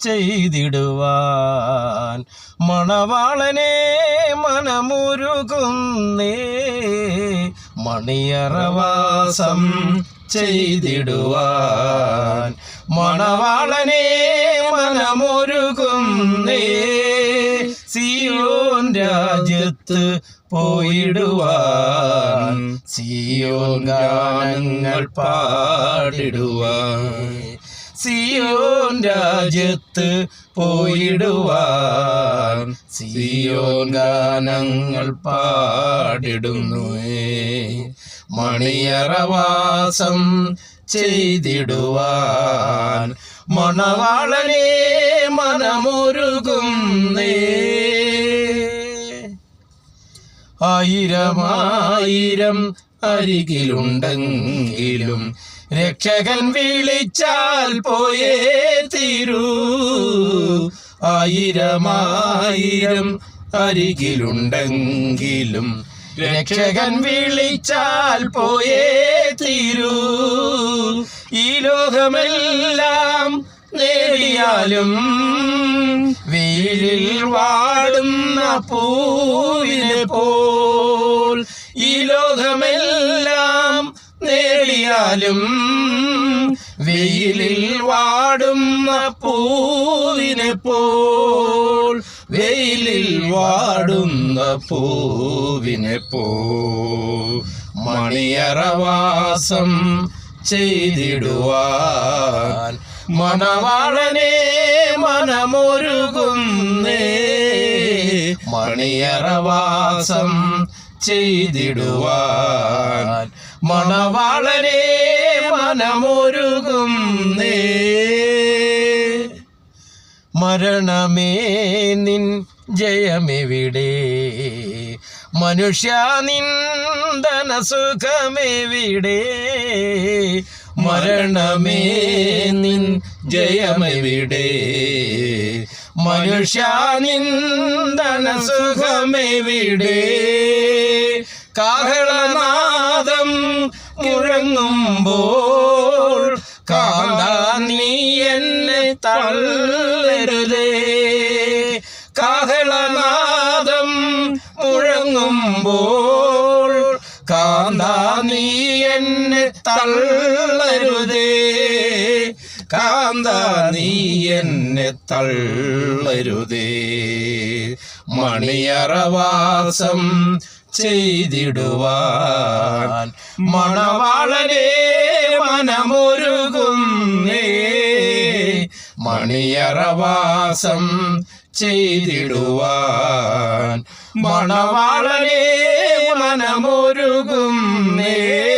ചെയ്തിടുവാൻ മണവാളനെ മനമുരുകുന്നേ. മണിയറവാസം ചെയ്തിടുവാൻ മണവാളനെ മനമൊരുകുന്നേ. സിയോൻ രാജ്യത്ത് പോയിടുവാൻ സിയോൻ ഗാനങ്ങൾ പാടിടുവാൻ. സിയോൻ രാജ്യത്ത് പോയിടുവാൻ. സിയോൻ ഗാനങ്ങൾ പാടിടുന്നു മണിയറവാസം ചെയ്തിടുവാൻ. മണവാളനെ മനമൊരുകുന്നേ. ആയിരമായിരം അരികിലുണ്ടെങ്കിലും രക്ഷകൻ വിളിച്ചാൽ പോയേ തീരൂ. ആയിരമായിരം അരികിലുണ്ടെങ്കിലും രക്ഷകൻ വിളിച്ചാൽ പോയേ തീരൂ. ഈ ലോകമെല്ലാം നേടിയാലും വെയിലിൽ വാടുന്ന പൂവിനെ പോൽ ഈ ലോകമെല്ലാം നേടിയാലും വെയിലിൽ വാടുന്ന പൂവിനെ പോൽ വെയിലിൽ വാടുന്ന പൂവിനെ പോ മണിയറവാസം ചെയ്തിടുവാൻ. മണവാളനെ മനമൊരുകുന്നേ. മണിയറവാസം ചെയ്തിടുവാൻ മണവാളനെ മനമൊരുകുന്നേ. മരണമേ നിൻ ജയമെവിടെ? മനുഷ്യ നിന്ദന സുഖമെവിടെ മരണമേ നിൻ ജയമെവിടെ? മനുഷ്യ നിന്ദന സുഖമെവിടെ കാഹളനാദം മുഴങ്ങുമ്പോൾ കാന്ത നീ എന്നെ തള്ളരുതേ. കാഹളനാദം മുഴങ്ങുമ്പോൾ കാന്ത നീ എന്നെ തള്ളരുതേ. കാന്ത നീ എന്നെ തള്ളരുതേ. മണിയറവാസം ചെയ്തിടുവാൻ മണവാളനെ മനമൊരുകുന്നേ. മണിയറവാസം ചെയ്തിടുവാൻ മണവാളനെ മനമൊരുകുന്നേ.